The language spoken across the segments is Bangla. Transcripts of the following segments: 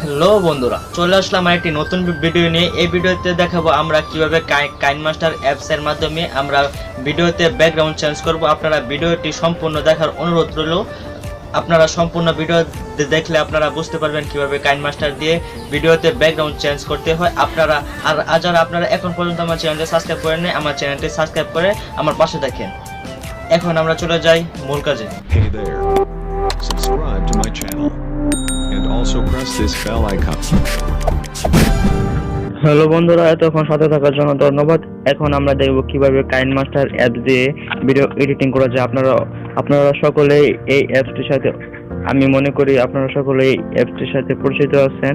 হ্যালো বন্ধুরা চলে আসলাম একটি নতুন ভিডিও নিয়ে। এই ভিডিওতে দেখাবো আমরা কীভাবে কাইন মাস্টার অ্যাপস এর মাধ্যমে আমরা ভিডিওতে ব্যাকগ্রাউন্ড চেঞ্জ করব। আপনারা ভিডিওটি সম্পূর্ণ দেখার অনুরোধ রইল। আপনারা সম্পূর্ণ ভিডিও দেখলে আপনারা বুঝতে পারবেন কীভাবে কাইন মাস্টার দিয়ে ভিডিওতে ব্যাকগ্রাউন্ড চেঞ্জ করতে হয়। আপনারা আর আর যারা আপনারা এখন পর্যন্ত আমার চ্যানেলটি সাবস্ক্রাইব করেন নাই, আমার চ্যানেলটি সাবস্ক্রাইব করে আমার পাশে দেখেন। এখন আমরা চলে যাই মূল কাজে. Subscribe to my channel. Also press this bell icon. Hello বন্ধুরা, এতক্ষণ সাথে থাকার জন্য ধন্যবাদ। এখন আমরা দেখব কীভাবে কাইন মাস্টার অ্যাপ দিয়ে ভিডিও এডিটিং করা যায়। আপনারা আপনারা সকলেই এই অ্যাপটির সাথে আমি মনে করি আপনারা সকলেই এই অ্যাপসটির সাথে পরিচিত আছেন।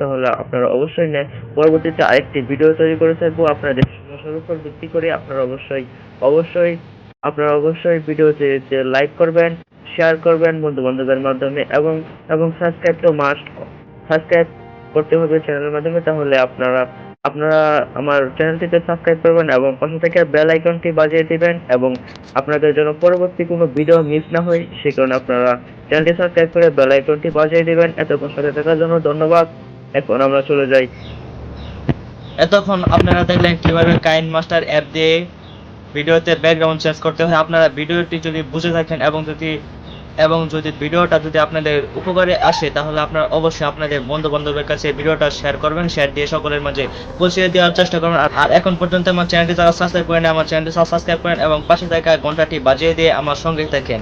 তাহলে আপনারা অবশ্যই নেন। পরবর্তীতে আরেকটি ভিডিও তৈরি করে থাকব আপনাদের সমস্যার উপর ভিত্তি করে আপনারা অবশ্যই অবশ্যই, আপনারা অবশ্যই ভিডিওতে লাইক করবেন শেয়ার করবেন বন্ধু বান্ধবের মাধ্যমে এবং এবং সাবস্ক্রাইব তো মাস্ট সাবস্ক্রাইব করতে হবে চ্যানেলের মাধ্যমে, তাহলে আপনারা আপনারা আমার চ্যানেলটিতে সাবস্ক্রাইব করবেন এবং পাশে থেকে বেল আইকনটি বাজিয়ে দিবেন এবং আপনাদের জন্য পরবর্তী কোনো ভিডিও মিস না হয়, সে কারণে আপনারা চ্যানেলটি সাবস্ক্রাইব করে বেল আইকনটি বাজিয়ে দিবেন। এতক্ষণ সাথে থাকার জন্য ধন্যবাদ। এখন আমরা চলে যাই। এতক্ষণ আপনারা দেখলেন কীভাবে কাইন মাস্টার অ্যাপ দিয়ে ভিডিওতে ব্যাকগ্রাউন্ড চেঞ্জ করতে হয়। আপনারা ভিডিওটি যদি বুঝে থাকেন এবং যদি এবং যদি ভিডিওটা যদি আপনাদের উপকারে আসে, তাহলে আপনারা অবশ্যই আপনাদের বন্ধু বান্ধবের কাছে ভিডিওটা শেয়ার করবেন শেয়ার দিয়ে সকলের মাঝে পৌঁছে দেওয়ার চেষ্টা করবেন। আর- এখন পর্যন্ত আমার চ্যানেলটি যারা সাবস্ক্রাইব করেন আমার চ্যানেলটি সাবস্ক্রাইব করেন এবং পাশে থাকা ঘন্টাটি বাজিয়ে দিয়ে আমার সঙ্গে থাকেন।